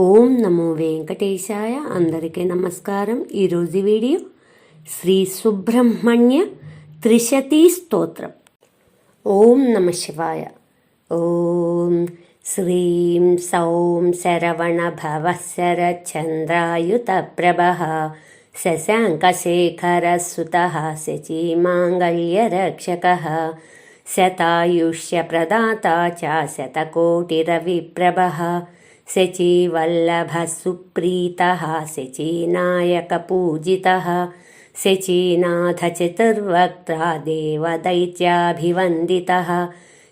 ఓం నమో వెంకటేశాయ. అందరికీ నమస్కారం. ఈరోజు వీడియో శ్రీ సుబ్రహ్మణ్య త్రిశతీ స్తోత్రం. ఓం నమ శివాయ. ఓం శ్రీం సౌం శరవణ భవ శరచంద్రాయుత ప్రభ శశాంకశేఖరసుత శచీమాంగళ్యరక్షక శతాయుష్య ప్రదాత చ శతకోటిరవిప్రభ శచీవల్లభ సుప్రీత శచీనాయకపూజిత శచీనాథ చతుర్వక్త దేవదైత్యాభివందిత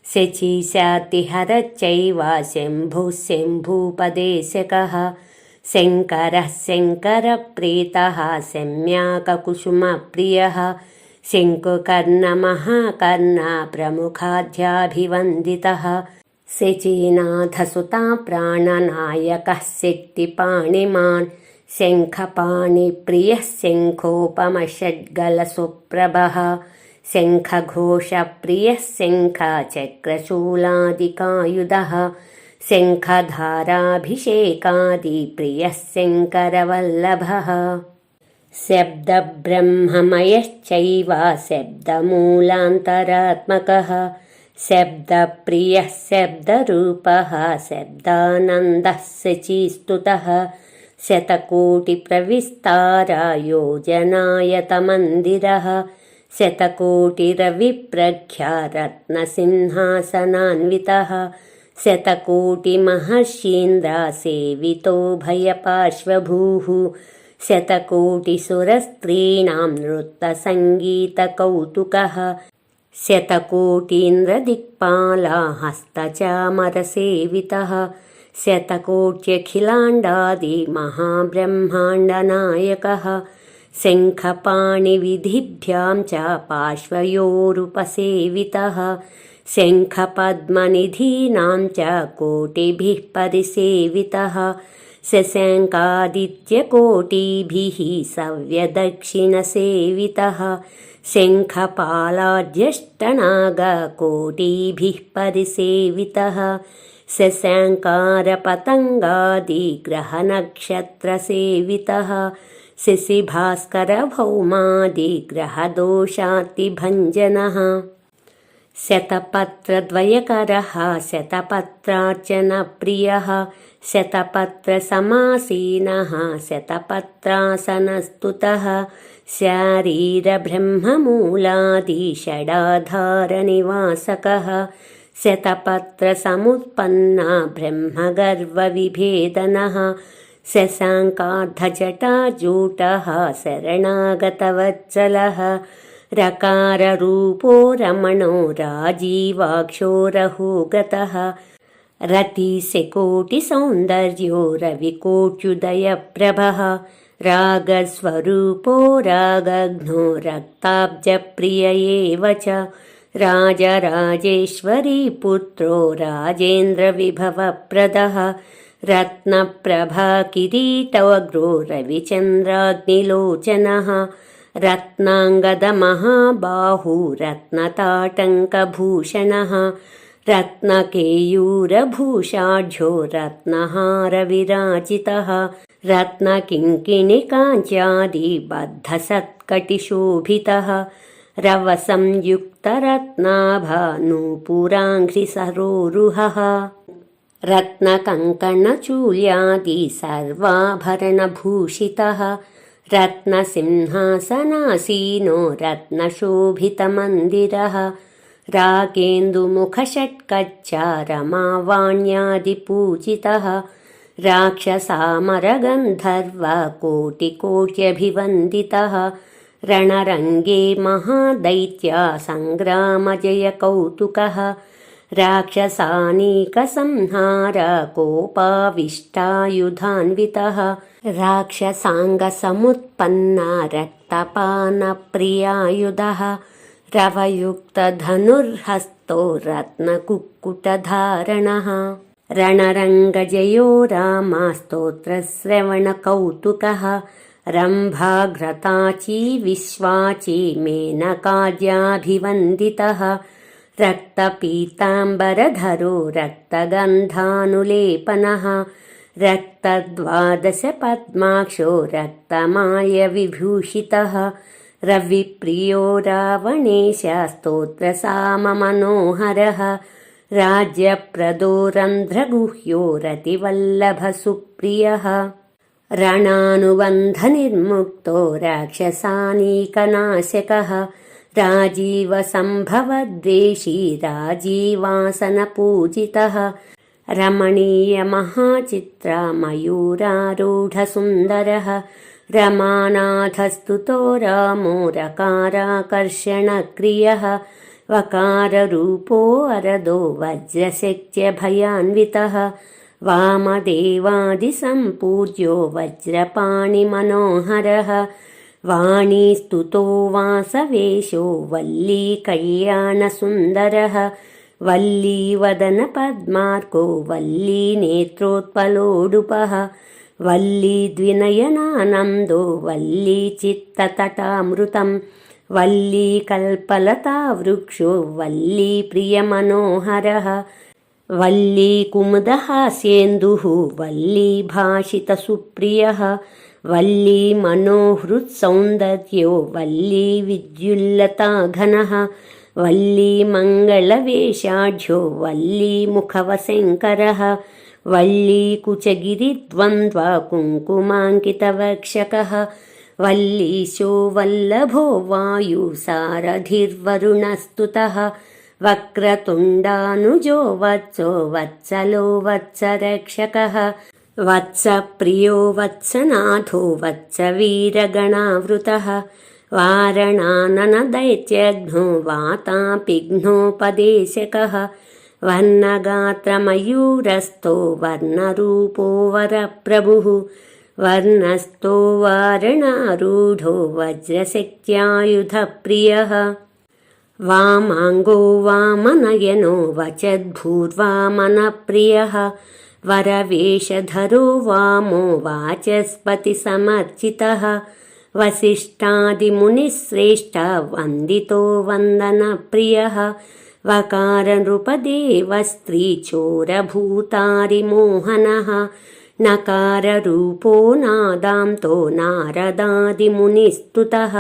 శచీశాతిహరచైవ శంభు శంభూపదేశక శంకర శంకరప్రీత శమ్యాకకుసుమప్రియ శంకుకర్ణ మహాకర్ణ ప్రముఖాధ్యాభివందిత శచీనాథసుతా ప్రాణనాయక శక్తిపాణిమాన్ శంఖపాణిప్రియ శంఖోపమషడ్గల సుప్రభ శంఖఘోషప్రియ శంఖచక్రశూలాదికాయుధ శంఖధారాభిషేకాదిప్రియ శంకరవల్లభ శబ్దబ్రహ్మమయశ్చైవ శబ్దమూలాంతరాత్మక शब्दप्रियः शब्दरूपः शब्दानन्दः शचीस्तुतः शतकोटिप्रविस्तारायोजनायतमन्दिरः शतकोटिरविप्रख्यारत्नसिंहासनान्वितः शतकोटिमहर्षीन्द्रासेवितो भयपार्श्वभूः शतकोटिसुरस्त्रीणां नृत्तसङ्गीतकौतुकः शतकोटीन्द्रदिक्पाला हस्तचामरसेवितः शतकोट्यखिलाण्डादिमहाब्रह्माण्डनायकः शङ्खपाणिविधिभ्यां च पार्श्वयोरुपसेवितः शङ्खपद्मनिधीनां च कोटिभिः परिसेवितः शशाङ्कादित्यकोटिभिः सव्यदक्षिणसेवितः शङ्खपालाद्यष्टनागकोटिभिः परिसेवितः शशाङ्कारपतङ्गादिग्रहनक्षत्रसेवितः शशिभास्करभौमादिग्रहदोषातिभञ्जनः शतपत्रद्वयकरः शतपत्रार्चनप्रियः शतपत्रसमासीनः शतपत्रासनस्तुतः शारीरब्रह्ममूलादिषडाधारनिवासकः शतपत्रसमुत्पन्ना ब्रह्मगर्वविभेदनः शशाङ्कार्धजटाजूटः शरणागतवत्सलः रकाररूपो रमणो राजीवाक्षो रहुगतः रतिशकोटिसौन्दर्यो रविकोट्युदयप्रभः रागस्वरूपो रागघ्नो रक्ताब्जप्रिय एव च राजराजेश्वरी पुत्रो राजेन्द्रविभवप्रदः रत्नप्रभाकिरीटवग्रो रविचन्द्राग्निलोचनः रत्नाङ्गदमहाबाहू रत्नताटङ्कभूषणः रत्नकेयूरभूषाढ्यो रत्नहारविराजितः रत्नकिङ्किणिकाञ्चादिबद्धसत्कटिशोभितः रवसंयुक्तरत्नाभानूपुराङ्घ्रिसरोरुहः रत्नकङ्कणचूल्यादि सर्वाभरणभूषितः रत्नसिंहासनासीनो रत्नशोभितमन्दिरः। रागेन्दुमुखषट्कच्च रमावाण्यादिपूजितः राक्षसामरगन्धर्वकोटिकोट्यभिवन्दितः। रणरङ्गे महादैत्या सङ्ग्रामजयकौतुकः राक्षसानीकसंहारकोपाविष्टायुधान्वितः। राक्षसाङ्गसमुत्पन्ना रक्तपानप्रियायुधः रवयुक्तधनुर्हस्तो रत्नकुक्कुटधारणः। रणरङ्गजयो रामास्तोत्रश्रवणकौतुकः। रम्भाघ्रताची विश्वाची मेनकाद्याभिवन्दितः रक्तपीताम्बरधरो रक्तगन्धानुलेपनः रक्तद्वादशपद्माक्षो रक्तमायविभूषितः। रविप्रियो रावणे राज्यप्रदोरन्ध्रगुह्यो रतिवल्लभसुप्रियः। रणानुबन्धनिर्मुक्तो राक्षसानीकनाशकः राजीवसम्भवद्वेषी राजीवासनपूजितः रमणीयमहाचित्रामयूरारूढसुन्दरः। रमानाधस्तुतो रामोरकाराकर्षणक्रियः वकाररूपो वरदो वज्रशक्यभयान्वितः वामदेवादिसम्पूज्यो वज्रपाणिमनोहरः। వాణీ స్థుతో వాసవేశో వల్లీ కళ్యాణసుందరः వల్లీ వదన పద్మార్కో వల్లీ నేత్రోత్పలోడుపः. వల్లీ ద్వినయనానందో వల్లీ చిత్తతటామృతం. వల్లీ కల్పలతావృక్షో వల్లీ ప్రియమనోహరः. వల్లీ కుముదహాస్యేందుః వల్లీ భాషితసుప్రియः. వల్లీ మనోహృత్ సౌందర్యో వల్లీ విద్యుల్లతా ఘన వల్లీ మంగళవేషాఢ్యో వల్లీ ముఖవశంకర వల్లీ కుచగిరిద్వంద్వ కుంకుమాంకితవక్షక వల్లీశో వల్లభో వాయుసారధిర్వరుణస్తుత వక్రతుండానుజో వత్సో వత్సలో వత్సరక్షక वत्सरक्षकः वत्सप्रियो वत्सनाथो वत्सवीरगणावृतः वारणाननदैत्यघ्नो वातापिघ्नोपदेशकः वर्णगात्रमयूरस्थो वर्णरूपो वरप्रभुः वर्णस्थो वारणारूढो वज्रशक्त्यायुधप्रियः वामाङ्गो वामनयनो वचद्भूर्वामनप्रियः वरवेषधरो वामो वाचस्पतिसमर्चितः वसिष्ठादिमुनिश्रेष्ठ वन्दितो वन्दनप्रियः वकारनृपदेवस्त्रीचोरभूतारिमोहनः नकाररूपो नादान्तो नारदादिमुनिस्तुतः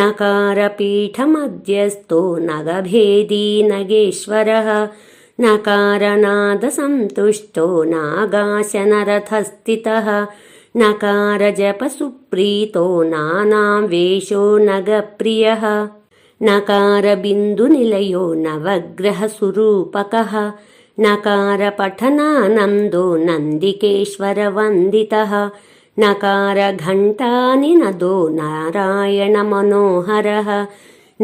नकारपीठमध्यस्थो नगभेदी नगेश्वरः नकारनादसन्तुष्टो नागाशनरथस्थितः नकारजपसुप्रीतो नानावेशो नगप्रियः नकारबिन्दुनिलयो नवग्रहस्वरूपकः नकारपठनानन्दो नन्दिकेश्वरवन्दितः नकारघण्टानिनदो नारायणमनोहरः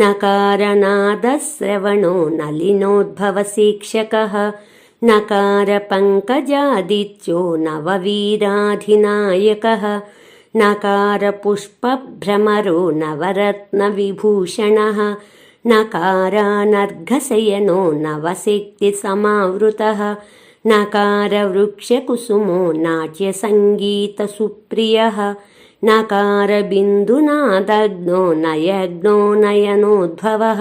नकारनादश्रवणो नलिनोद्भवशिक्षकः नकारपङ्कजादित्यो नववीराधिनायकः नकारपुष्पभ्रमरो नवरत्नविभूषणः नकारानर्घशयनो नवशक्तिसमावृतः नकारवृक्षकुसुमो नाट्यसङ्गीतसुप्रियः नकारबिन्दुनादग्नो नयग्नो नयनोद्भवः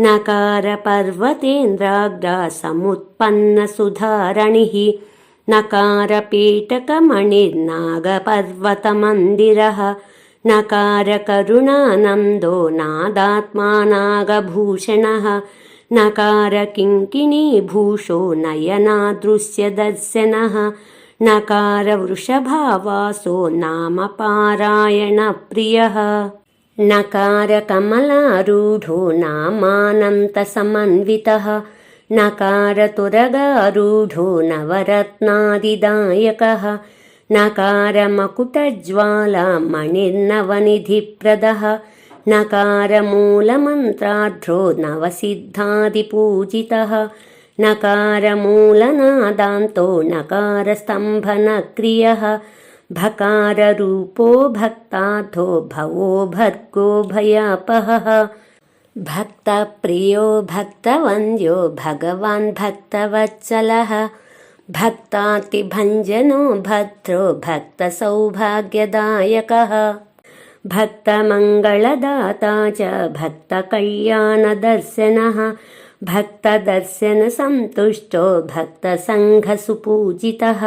नकारपर्वतेन्द्राग्रा समुत्पन्नसुधारणिः नकारपेटकमणिर्नागपर्वतमन्दिरः नकारकरुणानन्दो नादात्मा नागभूषणः नकारकिङ्किणीभूषो नयनादृश्यदर्शनः नकारवृषभावासो नामपारायणप्रियः नकारकमलारूढो नामानन्तसमन्वितः नकारतुरगारूढो नवरत्नादिदायकः नकारमकुटज्वालामणिर्नवनिधिप्रदः नकारमूलमन्त्राढ्रो नवसिद्धादिपूजितः नकारमूलनादान्तो नकारस्तम्भनक्रियः। भकाररूपो भक्तार्थो भवो भर्गो भयापहः। भक्तप्रियो भक्तवन्द्यो भगवान् भक्तवत्सलः। भक्तातिभञ्जनो भद्रो भक्तसौभाग्यदायकः। भक्तमङ्गलदाता च भक्तकल्याणदर्शनः भक्तदर्शनसन्तुष्टो भक्तसङ्घसुपूजितः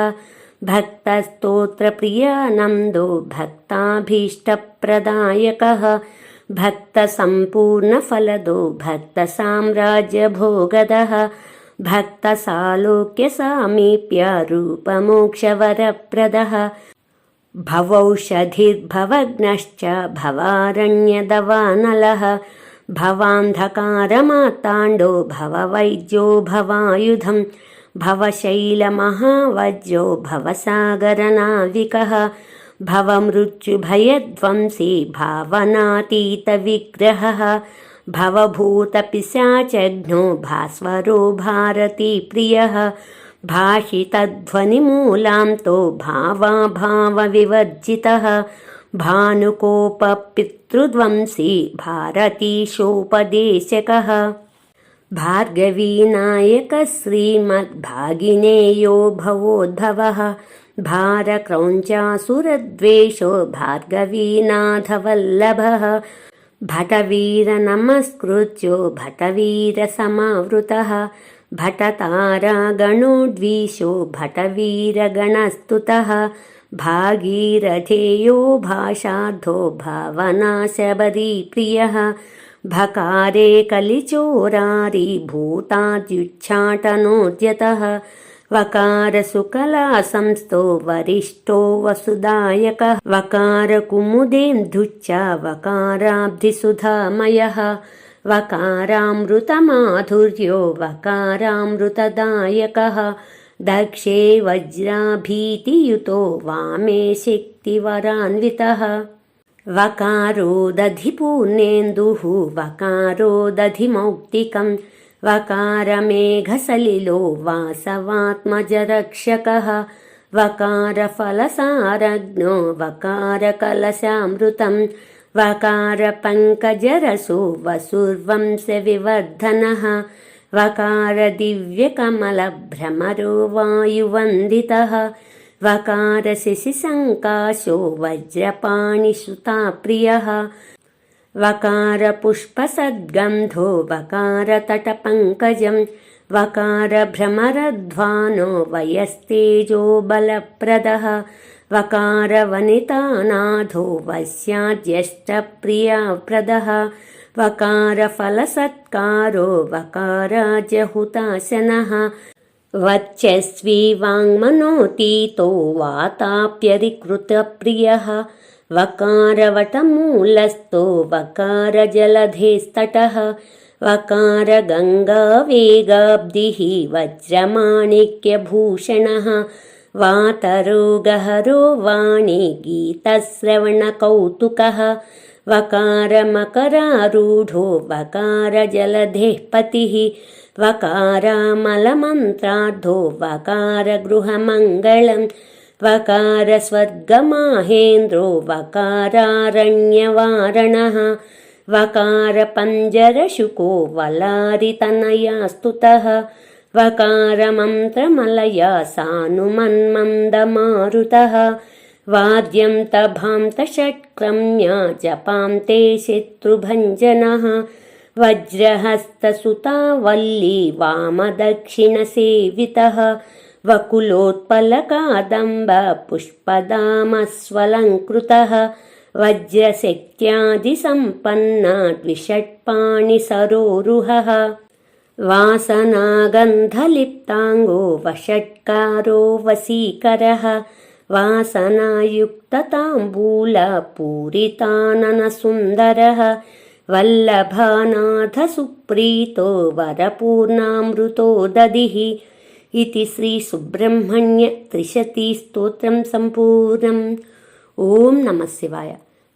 भक्तस्तोत्रप्रियानन्दो भक्ताभीष्टप्रदायकः भक्तसम्पूर्णफलदो भक्तसाम्राज्यभोगदः भक्तसालोक्यसामीप्यरूपमोक्षवरप्रदः भवौषधिर्भवग्नश्च भवारण्यदवानलः भवान्धकारमार्ताण्डो भववैद्यो भवायुधम् भवशैलमहावज्रो भवसागरनाविकः भवमृत्युभयध्वंसी भावनातीतविग्रहः भवभूतपिशाचघ्नो भास्वरो भारतीप्रियः भाषितध्वनिमूलान्तो भावाभावविवर्जितः भानुकोपपितृध्वंसी भारतीशोपदेशकः। भार्गवीनायकः श्रीमद्भागिनेयो भवोद्भवः भारक्रौञ्चासुरद्वेषो भार्गवीनाथवल्लभः। भटवीरनमस्कृत्यो भटवीरसमावृतः। भटतारागणोद्वीशो भटवीरगणस्तुतः भागीरथेयो भाषार्धो भावनाशबरीप्रियः भकारे कलिचोरारी भूताद्युच्चाटनोद्यतः वकारसुकलासंस्थो वरिष्ठो वसुदायकः वकारकुमुदेन्दुच्च वकाराब्धिसुधामयः वकारामृतमाधुर्यो वकारामृतदायकः दक्षे वज्राभीतियुतो वामे शक्तिवरान्वितः वकारो दधिपूर्णेन्दुः वकारो दधिमौक्तिकम् वकारमेघसलिलो वासवात्मजरक्षकः वकारफलसारज्ञो वकारकलशामृतम् वकारपङ्कजरसो वसुर्वंशविवर्धनः वकारदिव्यकमलभ्रमरो वायुवन्दितः वकारशिशिसङ्काशो वज्रपाणिसुताप्रियः वकारपुष्पसद्गन्धो वकारतटपङ्कजम् वकारभ्रमरध्वानो वयस्तेजो बलप्रदः वकारवनितानाथो वस्याद्यष्टप्रियाप्रदः वकारफलसत्कारो वकाराजहुताशनः वर्चस्वी वाङ्मनोतीतो वाताप्यधिकृतप्रियः वकारवटमूलस्थो वकारजलधेस्तटः वकारगङ्गावेगाब्धिः वज्रमाणिक्यभूषणः वातरोगहरो वाणी गीतश्रवणकौतुकः वकारमकरारूढो वकारजलधेः पतिः वकारामलमन्त्रार्धो वकारगृहमङ्गलम् वकारस्वर्गमाहेन्द्रो वकारारण्यवारणः वकारपञ्जरशुको वलारितनया स्तुतः वकारमन्त्रमलया सानुमन्मन्दमारुतः वाद्यं तभां तषट्क्रम्या जपां ते शत्रुभञ्जनः। वज्रहस्तसुता वल्ली वामदक्षिणसेवितः। वकुलोत्पलकादम्ब पुष्पदामस्वलङ्कृतः। वज्रशक्त्यादिसम्पन्ना द्विषट्पाणिसरोरुहः वासनागन्धलिप्ताङ्गो वषट्कारो वसीकरः वासनायुक्तताम्बूलपूरिताननसुन्दरः वल्लभानाथसुप्रीतो वरपूर्णामृतो दधिः इति శ్రీసుబ్రహ్మణ్య సంపూర్ణం ఓం నమ శివాయ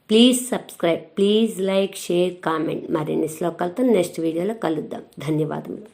please subscribe please like share comment మరిన్ని శ్లోకాలతో నెక్స్ట్ వీడియోలో కలుద్దాం ధన్యవాదములు